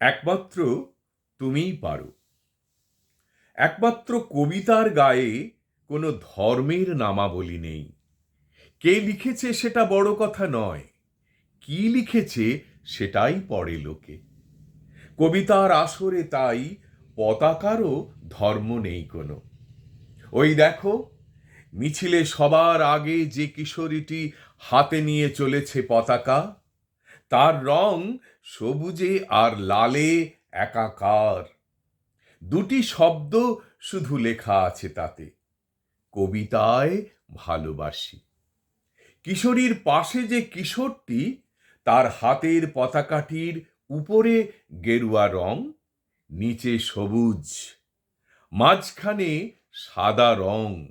একমাত্র তুমিই পারো। একমাত্র কবিতার গায়ে কোনো ধর্মের নামাবলী নেই। কে লিখেছে সেটা বড় কথা নয়, কি লিখেছে সেটাই পড়ে লোকে। কবিতার আসরে তাই পতাকারও ধর্ম নেই কোনো। ওই দেখো, মিছিলে সবার আগে যে কিশোরীটি হাতে নিয়ে চলেছে পতাকা, তার রং সবুজে আর লালে একাকার। দুটি শব্দ শুধু লেখা আছে তাতে। কবিতায় ভালোবাসি। কিশোরীর পাশে যে কিশোরটি, তার হাতের পতাকাটির উপরে গেরুয়া রং, নিচে সবুজ, মাঝখানে সাদা রং।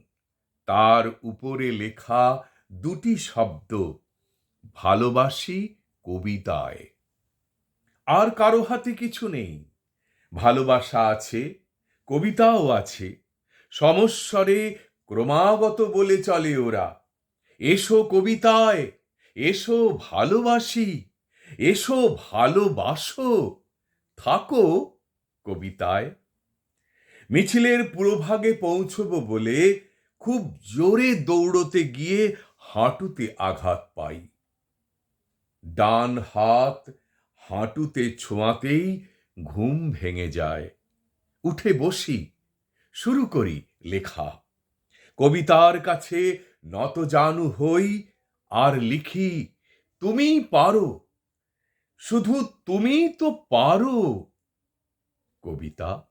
তার উপরে লেখা দুটি শব্দ, ভালোবাসি কবিতায়। আর কারও হাতে কিছু নেই। ভালোবাসা আছে, কবিতাও আছে। সমস্বরে ক্রমাগত বলে চলে ওরা। এসো কবিতায়, এসো ভালোবাসি, এসো ভালোবাসো, থাকো কবিতায়। মিছিলের পুরোভাগে পৌঁছবো বলে খুব জোরে দৌড়তে গিয়ে হাঁটুতে আঘাত পাই। ডান হাত হাঁটুতে ছোঁয়াতেই ঘুম ভেঙে যায়। উঠে বসি, শুরু করি লেখা। কবিতার কাছে নত জানু হই আর লিখি, তুমি পারো, শুধু তুমি তো পারো। কবিতা